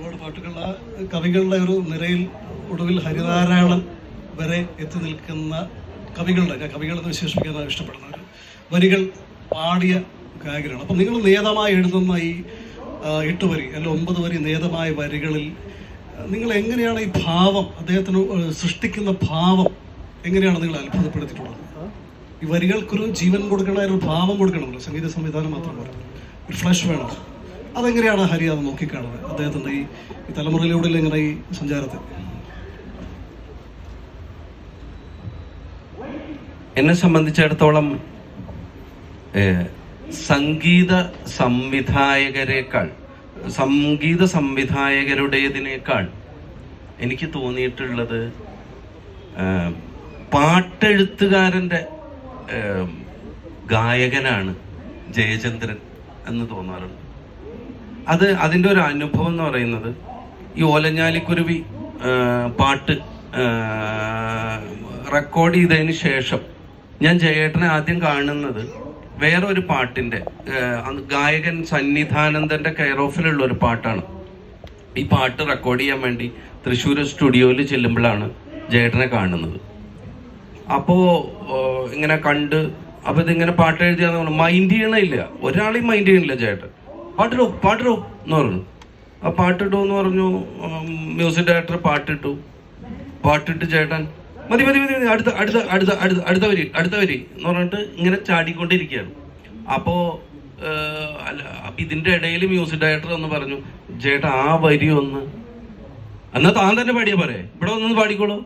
ഒരുപാട് പാട്ടുകളുടെ കവികളുടെ ഒരു നിരയിൽ ഒടുവിൽ ഹരിനാരായണൻ വരെ എത്തി നിൽക്കുന്ന കവികളുടെ ഞാൻ കവികളെന്ന് വിശേഷിപ്പിക്കാൻ ഇഷ്ടപ്പെടുന്ന ഒരു വരികൾ പാടിയ ഗായകരാണ്. അപ്പം നിങ്ങൾ നേതമായി എഴുതുന്ന ഈ എട്ട് വരി അല്ല ഒമ്പത് വരി നേതമായ വരികളിൽ നിങ്ങൾ എങ്ങനെയാണ് ഈ ഭാവം അദ്ദേഹത്തിന് സൃഷ്ടിക്കുന്ന ഭാവം എങ്ങനെയാണ് നിങ്ങൾ അത്ഭുതപ്പെടുത്തിയിട്ടുള്ളത്? ഈ വരികൾക്കൊരു ജീവൻ കൊടുക്കണ ഒരു ഭാവം കൊടുക്കണമല്ലോ സംഗീത സംവിധാനം മാത്രം ഒരു ഫ്ലഷ് വേണം. അതെങ്ങനെയാണ് ഹരി അത് നോക്കിക്കാണുന്നത്? അദ്ദേഹത്തിന്റെ ഈ തലമുറയിലൂടെ ഇങ്ങനെ ഈ സഞ്ചാരത്തെ? എന്നെ സംബന്ധിച്ചിടത്തോളം സംഗീത സംവിധായകരെക്കാൾ സംഗീത സംവിധായകരുടേതിനേക്കാൾ എനിക്ക് തോന്നിയിട്ടുള്ളത് പാട്ടെഴുത്തുകാരന്റെ ഗായകനാണ് ജയചന്ദ്രൻ എന്ന് തോന്നാറുണ്ട്. അത് അതിന്റെ ഒരു അനുഭവം എന്ന് പറയുന്നത് ഈ ഓലഞ്ഞാലിക്കുരുവി പാട്ട് റെക്കോർഡ് ചെയ്തതിന് ശേഷം ഞാൻ ജയേട്ടനെ ആദ്യം കാണുന്നത് വേറൊരു പാട്ടിന്റെ ഗായകൻ സന്നിധാനന്ദന്റെ കെയർ ഓഫിലുള്ള ഒരു പാട്ടാണ്. ഈ പാട്ട് റെക്കോർഡ് ചെയ്യാൻ വേണ്ടി തൃശ്ശൂർ സ്റ്റുഡിയോയിൽ ചെല്ലുമ്പോഴാണ് ജയേട്ടനെ കാണുന്നത്. അപ്പോൾ ഇങ്ങനെ കണ്ട് അപ്പോൾ ഇതിങ്ങനെ പാട്ട് എഴുതിയാന്ന് പറഞ്ഞു മൈൻഡ് ചെയ്യണില്ല ഒരാളെയും മൈൻഡ് ചെയ്യണില്ല ചേട്ടൻ പാട്ടിടോ പാട്ടിടൂ എന്ന് പറഞ്ഞു. ആ പാട്ടിട്ടു എന്ന് പറഞ്ഞു മ്യൂസിക് ഡയറക്ടർ പാട്ടിട്ടു. പാട്ടിട്ട് ചേട്ടൻ മതി മതി മതി അടുത്ത അടുത്ത അടുത്ത അടുത്ത അടുത്ത വരി അടുത്ത വരി എന്ന് പറഞ്ഞിട്ട് ഇങ്ങനെ ചാടിക്കൊണ്ടിരിക്കുകയാണ്. അപ്പോൾ അല്ല അപ്പം ഇതിന്റെ ഇടയിൽ മ്യൂസിക് ഡയറക്ടർ ഒന്ന് പറഞ്ഞു ചേട്ടാ ആ വരി ഒന്ന് എന്നാ താൻ തന്നെ പാടിയാ പോരെ ഇവിടെ ഒന്ന് പാടിക്കോളൂ.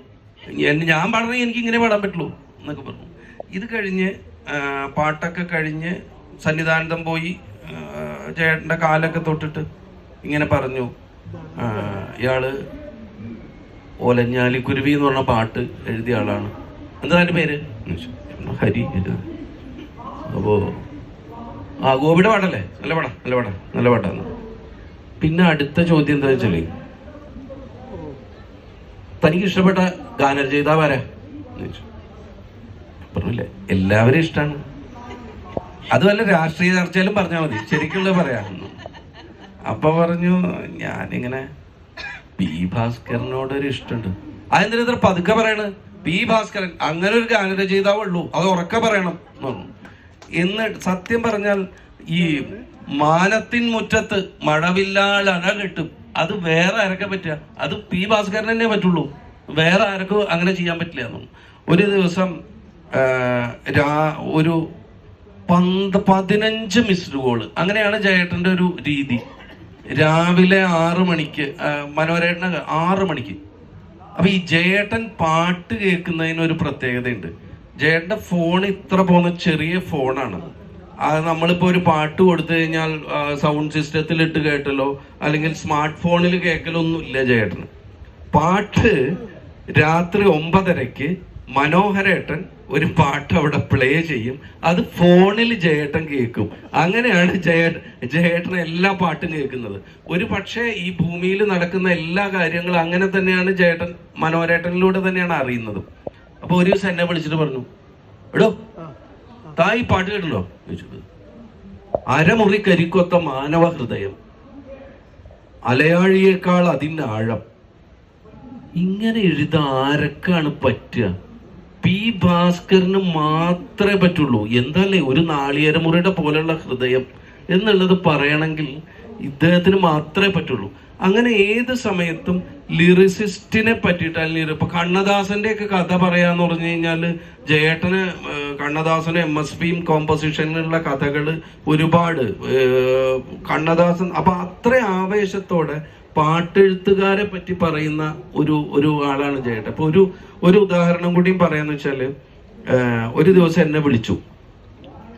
ഞാൻ പാടണമെങ്കിൽ എനിക്ക് ഇങ്ങനെ പാടാൻ പറ്റുള്ളൂ എന്നൊക്കെ പറഞ്ഞു. ഇത് കഴിഞ്ഞ് പാട്ടൊക്കെ കഴിഞ്ഞ് സന്നിധാനം പോയി ചേട്ടന്റെ കാലൊക്കെ തൊട്ടിട്ട് ഇങ്ങനെ പറഞ്ഞു. ഇയാൾ ഓലഞ്ഞാലിക്കുരുവി എന്ന് പറഞ്ഞ പാട്ട് എഴുതിയ ആളാണ്. എന്താ പേര്. ഹരി അപ്പോൾ ആ ഗോപിയുടെ പാട്ടല്ലേ? നല്ല പാടാ നല്ല പാടാ നല്ല പാട്ടാന്ന് പിന്നെ അടുത്ത ചോദ്യം എന്താ വെച്ചാൽ തനിക്ക് ഇഷ്ടപ്പെട്ട ഗാനരചയിതാവ് ആരാ? എന്ന് ചോദിച്ചു. പറഞ്ഞില്ലേ എല്ലാവരും ഇഷ്ടമാണ് അത് വല്ല രാഷ്ട്രീയ ചർച്ചയിലും പറഞ്ഞാൽ മതി. ശരിക്കുള്ള പറയാം അപ്പൊ പറഞ്ഞു ഞാനിങ്ങനെ പി ഭാസ്കരനോട് ഒരു ഇഷ്ടമുണ്ട് അതെന്തിനാ ഇത്ര പതുക്കെ പറയണ്? പി ഭാസ്കരൻ അങ്ങനെ ഒരു ഗാനരചയിതാവേ ഉള്ളൂ അത് ഉറക്കെ പറയണം എന്ന് പറഞ്ഞു എന്ന് സത്യം പറഞ്ഞാൽ ഈ മാനത്തിൻ മുറ്റത്ത് മഴവില്ലാൾ അഴ കിട്ടും. അത് വേറെ ആരൊക്കെ പറ്റുക? അത് പി ഭാസ്കരൻ തന്നെ പറ്റുള്ളൂ. വേറെ ആർക്കും അങ്ങനെ ചെയ്യാൻ പറ്റില്ല എന്നും ഒരു ദിവസം രാ- ഒരു പന്ത് പതിനഞ്ച് മിസ്ഡ് കോൾ അങ്ങനെയാണ് ജയേട്ടന്റെ ഒരു രീതി. രാവിലെ ആറ് മണിക്ക് മനോരേട്ടന് ആറ് മണിക്ക്. അപ്പൊ ഈ ജയേട്ടൻ പാട്ട് കേൾക്കുന്നതിന് ഒരു പ്രത്യേകതയുണ്ട്. ജയേട്ടന്റെ ഫോൺ ഇത്ര പോകുന്ന ചെറിയ ഫോണാണ് അത് നമ്മളിപ്പോ ഒരു പാട്ട് കൊടുത്തു കഴിഞ്ഞാൽ സൗണ്ട് സിസ്റ്റത്തിൽ ഇട്ട് കേട്ടല്ലോ അല്ലെങ്കിൽ സ്മാർട്ട് ഫോണിൽ കേൾക്കലൊന്നും ഇല്ല ജയേട്ടന്. പാട്ട് രാത്രി ഒമ്പതരയ്ക്ക് മനോഹരേട്ടൻ ഒരു പാട്ട് അവിടെ പ്ലേ ചെയ്യും. അത് ഫോണിൽ ജയേട്ടൻ കേൾക്കും. അങ്ങനെയാണ് ജയേട്ട ജയേട്ടൻ എല്ലാ പാട്ടും കേൾക്കുന്നത്. ഒരു പക്ഷേ ഈ ഭൂമിയിൽ നടക്കുന്ന എല്ലാ കാര്യങ്ങളും അങ്ങനെ തന്നെയാണ് ജയേട്ടൻ മനോരേട്ടനിലൂടെ തന്നെയാണ് അറിയുന്നത്. അപ്പൊ ഒരു ദിവസം എന്നെ വിളിച്ചിട്ട് പറഞ്ഞു എടോ താ ഈ പാട്ട് കേട്ടല്ലോ ചോദിച്ചത്. അരമുറി കരിക്കൊത്ത മാനവ ഹൃദയം. അലയാഴിയേക്കാൾ അതിന്റെ ആഴം. ഇങ്ങനെ എഴുതാരക്കാണ് പറ്റുക? പി ഭാസ്കറിന് മാത്രമേ പറ്റുള്ളൂ. എന്തല്ലേ? ഒരു നാളികേരമുറിയുടെ പോലെയുള്ള ഹൃദയം എന്നുള്ളത് പറയണമെങ്കിൽ ഇദ്ദേഹത്തിന് മാത്രമേ പറ്റുള്ളൂ. അങ്ങനെ ഏത് സമയത്തും ലിറിസിസ്റ്റിനെ പറ്റിയിട്ട് അല്ലെങ്കിൽ ഇപ്പൊ കണ്ണദാസന്റെ ഒക്കെ കഥ പറയാന്ന് പറഞ്ഞു കഴിഞ്ഞാൽ ജയേട്ടന് കണ്ണദാസന് എം എസ് പിയും കോമ്പസിഷനിലുള്ള കഥകൾ ഒരുപാട് കണ്ണദാസൻ അപ്പൊ അത്ര ആവേശത്തോടെ പാട്ടെഴുത്തുകാരെ പറ്റി പറയുന്ന ഒരു ഒരു ആളാണ് ജയേട്ടൻ. അപ്പൊ ഒരു ഒരു ഉദാഹരണം കൂടിയും പറയാന്ന് വെച്ചാൽ ഒരു ദിവസം എന്നെ വിളിച്ചു.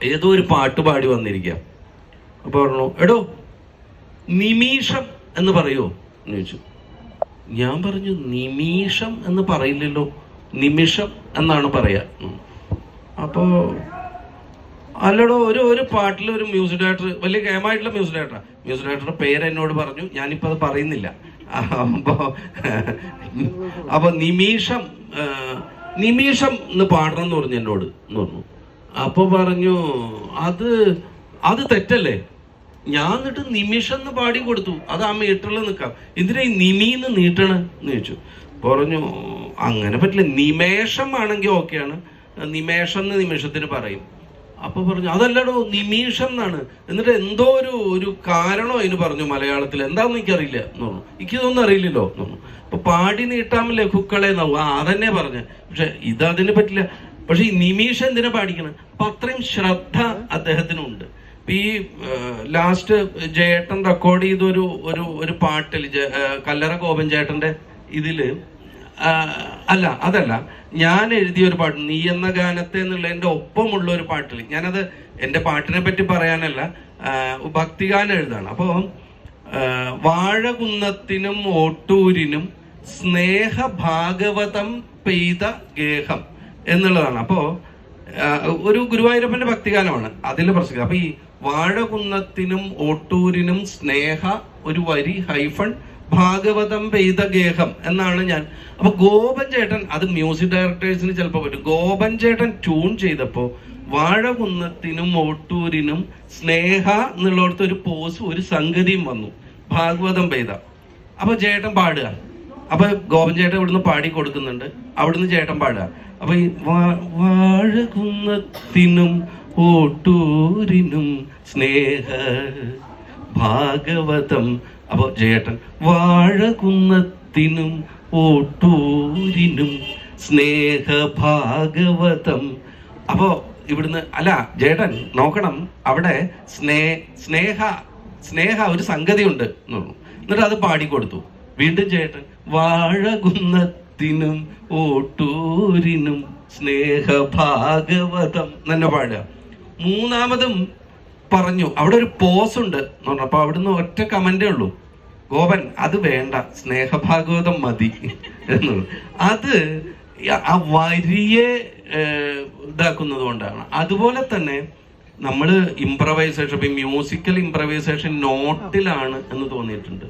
ഏതോ ഒരു പാട്ട് പാടി വന്നിരിക്കാം. അപ്പൊ പറഞ്ഞു എടോ നിമീഷം എന്ന് പറയുമോ എന്ന് ചോദിച്ചു. ഞാൻ പറഞ്ഞു നിമീഷം എന്ന് പറയില്ലല്ലോ. നിമിഷം എന്നാണ് പറയാ. ഉം. അല്ലടോ ഒരു ഒരു പാട്ടിൽ ഒരു മ്യൂസിക് ഡയറക്ടർ വലിയ കേമായിട്ടുള്ള മ്യൂസിക് ഡയറക്ടർ മ്യൂസിക് ഡയറക്ടറുടെ പേര് എന്നോട് പറഞ്ഞു ഞാനിപ്പോ അത് പറയുന്നില്ല. അപ്പോൾ അപ്പോൾ നിമീഷം നിമിഷം നിമീഷം എന്ന് പാടണം എന്ന് പറഞ്ഞു എന്നോട് എന്ന് പറഞ്ഞു. അപ്പോൾ പറഞ്ഞു അത് അത് തെറ്റല്ലേ? ഞാൻ എന്നിട്ട് നിമിഷം എന്ന് പാടി കൊടുത്തു. അത് ആ മീറ്ററിൽ നിൽക്കാം എന്തിനാ ഈ നിമിന്ന് നീട്ടണ എന്ന് ചോദിച്ചു. പറഞ്ഞു അങ്ങനെ പറ്റില്ല. നിമേഷം ആണെങ്കിൽ ഓക്കെയാണ് നിമേഷം എന്ന് നിമിഷത്തിന് പറയും. അപ്പൊ പറഞ്ഞു അതല്ലടോ നിമീഷം എന്നാണ്. എന്നിട്ട് എന്തോ ഒരു ഒരു കാരണോ അതിന് പറഞ്ഞു മലയാളത്തിൽ. എന്താന്ന് എനിക്കറിയില്ല എന്ന് പറഞ്ഞു. എനിക്കിതൊന്നും അറിയില്ലല്ലോ എന്ന് പറഞ്ഞു. അപ്പൊ പാടി നീട്ടാം ലഘുക്കളെ എന്നാവും ആ തന്നെ പറഞ്ഞു. പക്ഷെ ഇത് അതിന് പറ്റില്ല. പക്ഷെ ഈ നിമീഷം എന്തിനാ പാടിക്കണം? അപ്പൊ അത്രയും ശ്രദ്ധ അദ്ദേഹത്തിനുണ്ട്. ഈ ലാസ്റ്റ് ജയേട്ടൻ റെക്കോർഡ് ചെയ്ത ഒരു ഒരു പാട്ടിൽ കല്ലറ ഗോപൻ ചേട്ടന്റെ ഇതിൽ അല്ല അതല്ല. ഞാൻ എഴുതിയ ഒരു പാട്ട് നീ എന്ന ഗാനത്തെ എന്നുള്ള എന്റെ ഒപ്പമുള്ള ഒരു പാട്ടിൽ ഞാനത് എന്റെ പാട്ടിനെ പറ്റി പറയാനല്ല ഭക്തിഗാനം എഴുതാണ്. അപ്പോൾ വാഴകുന്നത്തിനും ഓട്ടൂരിനും സ്നേഹ ഭാഗവതം പെയ്ത ഗേഹം എന്നുള്ളതാണ്. അപ്പോൾ ഒരു ഗുരുവായൂരപ്പന്റെ ഭക്തിഗാനമാണ് അതിൽ പ്രസംഗം അപ്പോൾ ഈ വാഴകുന്നത്തിനും ഓട്ടൂരിനും സ്നേഹ ഒരു വരി ഹൈഫൺ ഭാഗവതം പെയ്ത ഗേഹം എന്നാണ് ഞാൻ. അപ്പൊ ഗോപൻ ചേട്ടൻ അത് മ്യൂസിക് ഡയറക്ടേഴ്സിന് ചിലപ്പോൾ പറ്റും. ഗോപൻ ചേട്ടൻ ട്യൂൺ ചെയ്തപ്പോ വാഴകുന്നത്തിനും ഓട്ടൂരിനും സ്നേഹ എന്നുള്ളടത്ത് ഒരു പോസ് ഒരു സംഗതിയും വന്നു. ഭാഗവതം പെയ്ത. അപ്പൊ ചേട്ടൻ പാടുക. അപ്പൊ ഗോപൻ ചേട്ടൻ ഇവിടുന്ന് പാടി കൊടുക്കുന്നുണ്ട്. അവിടുന്ന് ചേട്ടൻ പാടുക. അപ്പൊ ഈ വാഴകുന്നത്തിനും ഓട്ടൂരിനും സ്നേഹ ഭാഗവതം അപ്പൊ ജയേട്ടൻ വാഴകുന്നത്തിനും ഓട്ടൂരിനും സ്നേഹ ഭാഗവതം അപ്പോ ഇവിടുന്ന് അല്ല ജേട്ടൻ നോക്കണം അവിടെ സ്നേ സ്നേഹ സ്നേഹ ഒരു സംഗതി ഉണ്ട് എന്ന് പറഞ്ഞു. എന്നിട്ട് അത് പാടിക്കൊടുത്തു. വീണ്ടും ചേട്ടൻ വാഴകുന്നത്തിനും ഓട്ടൂരിനും സ്നേഹ ഭാഗവതം തന്നെ പാടുക. മൂന്നാമതും പറഞ്ഞു അവിടെ ഒരു പോസ് ഉണ്ട് എന്ന് പറഞ്ഞു. അപ്പൊ അവിടുന്ന് ഒറ്റ കമന്റേ ഉള്ളൂ. ഗോപൻ അത് വേണ്ട സ്നേഹഭാഗവതം മതി എന്ന് അത് ആ വരിയെ ഇതാക്കുന്നത് കൊണ്ടാണ്. അതുപോലെ തന്നെ നമ്മൾ ഇംപ്രവൈസേഷൻ ഇപ്പൊ മ്യൂസിക്കൽ ഇംപ്രവൈസേഷൻ നോട്ടിലാണ് എന്ന് തോന്നിയിട്ടുണ്ട്.